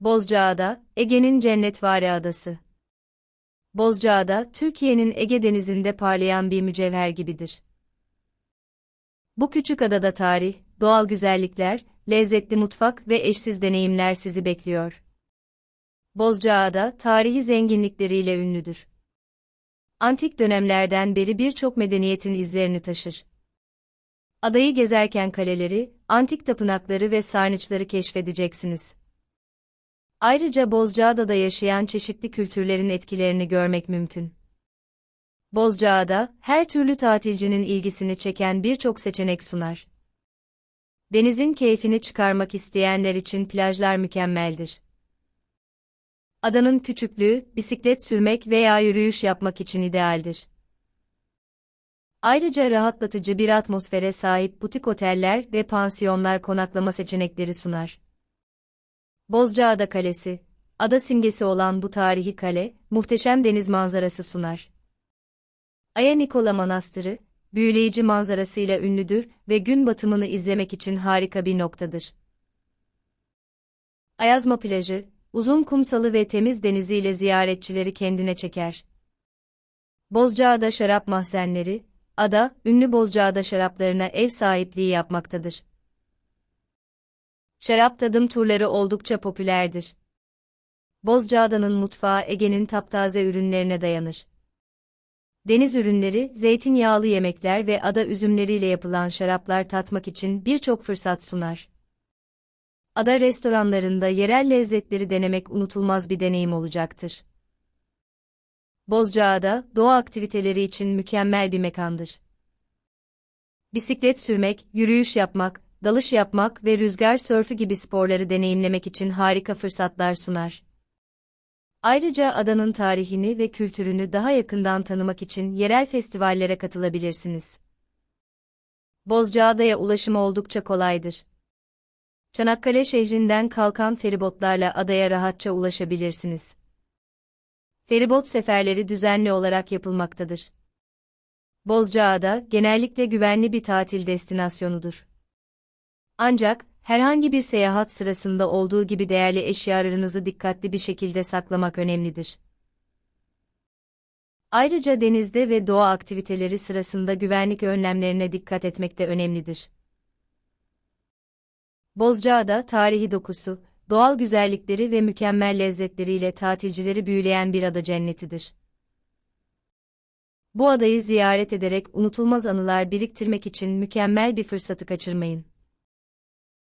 Bozcaada, Ege'nin cennetvari adası. Bozcaada, Türkiye'nin Ege denizinde parlayan bir mücevher gibidir. Bu küçük adada tarih, doğal güzellikler, lezzetli mutfak ve eşsiz deneyimler sizi bekliyor. Bozcaada, tarihi zenginlikleriyle ünlüdür. Antik dönemlerden beri birçok medeniyetin izlerini taşır. Adayı gezerken kaleleri, antik tapınakları ve sarnıçları keşfedeceksiniz. Ayrıca Bozcaada'da yaşayan çeşitli kültürlerin etkilerini görmek mümkün. Bozcaada, her türlü tatilcinin ilgisini çeken birçok seçenek sunar. Denizin keyfini çıkarmak isteyenler için plajlar mükemmeldir. Adanın küçüklüğü, bisiklet sürmek veya yürüyüş yapmak için idealdir. Ayrıca rahatlatıcı bir atmosfere sahip butik oteller ve pansiyonlar konaklama seçenekleri sunar. Bozcaada Kalesi, ada simgesi olan bu tarihi kale, muhteşem deniz manzarası sunar. Aya Nikola Manastırı, büyüleyici manzarasıyla ünlüdür ve gün batımını izlemek için harika bir noktadır. Ayazma plajı, uzun kumsalı ve temiz deniziyle ziyaretçileri kendine çeker. Bozcaada şarap mahzenleri, ada, ünlü Bozcaada şaraplarına ev sahipliği yapmaktadır. Şarap tadım turları oldukça popülerdir. Bozcaada'nın mutfağı Ege'nin taptaze ürünlerine dayanır. Deniz ürünleri, zeytinyağlı yemekler ve ada üzümleriyle yapılan şaraplar tatmak için birçok fırsat sunar. Ada restoranlarında yerel lezzetleri denemek unutulmaz bir deneyim olacaktır. Bozcaada, doğa aktiviteleri için mükemmel bir mekandır. Bisiklet sürmek, yürüyüş yapmak, dalış yapmak ve rüzgar sörfü gibi sporları deneyimlemek için harika fırsatlar sunar. Ayrıca adanın tarihini ve kültürünü daha yakından tanımak için yerel festivallere katılabilirsiniz. Bozcaada'ya ulaşım oldukça kolaydır. Çanakkale şehrinden kalkan feribotlarla adaya rahatça ulaşabilirsiniz. Feribot seferleri düzenli olarak yapılmaktadır. Bozcaada genellikle güvenli bir tatil destinasyonudur. Ancak, herhangi bir seyahat sırasında olduğu gibi değerli eşyalarınızı dikkatli bir şekilde saklamak önemlidir. Ayrıca denizde ve doğa aktiviteleri sırasında güvenlik önlemlerine dikkat etmek de önemlidir. Bozcaada tarihi dokusu, doğal güzellikleri ve mükemmel lezzetleriyle tatilcileri büyüleyen bir ada cennetidir. Bu adayı ziyaret ederek unutulmaz anılar biriktirmek için mükemmel bir fırsatı kaçırmayın.